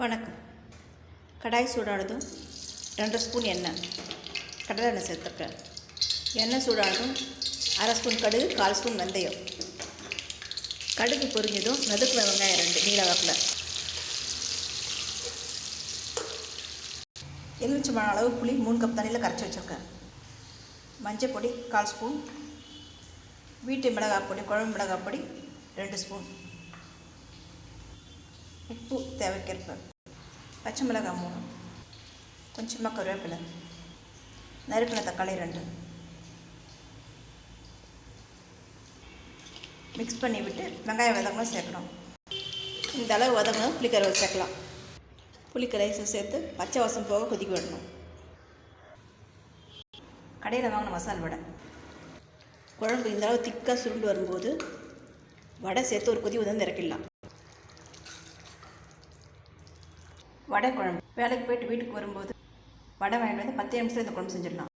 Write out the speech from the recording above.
வணக்கம். கடாய் சூடானதும் ரெண்டு ஸ்பூன் எண்ணெய். கடலை எண்ணெய் சேர்த்துருக்கேன். எண்ணெய் சூடானதும் அரை ஸ்பூன் கடுகு கால் ஸ்பூன் வெந்தயம். கடுகு பொரிஞ்சதும் நதுக்கு வெங்காயம் ரெண்டு நீல வாக்கில். எலுமிச்சம்பழம் அளவு புளி மூணு கப் தண்ணியில் கரைச்சி வச்சுருக்கேன். மஞ்சள் பொடி கால் ஸ்பூன். வீட்டு மிளகாய் பொடி குழம்பு மிளகாய் பொடி ரெண்டு ஸ்பூன். உப்பு தேவைக்கேற்ப. பச்சை மிளகாய் மூணு. கொஞ்சமாக கருவேப்பிலை. நறுக்கின தக்காளி ரெண்டு. மிக்ஸ் பண்ணி விட்டு வெங்காயம் வதங்கணும் சேர்க்கணும். இந்த அளவு வதங்கணும். புளிக்கரை சேர்க்கலாம். புளிக்கரை சேர்த்து பச்சை வாசம் போக கொதிக்க விடணும். கடையில் வாங்கின மசால் வடை. குழம்பு இந்த அளவு திக்காக சுருண்டு வரும்போது வடை சேர்த்து ஒரு கொதி வந்து இறக்கிடலாம். வடை குழம்பு. வேலைக்கு போயிட்டு வீட்டுக்கு வரும்போது வடை வாங்கிட்டு வந்து பத்து நிமிஷம் இந்த குழம்பு செஞ்சிடலாம்.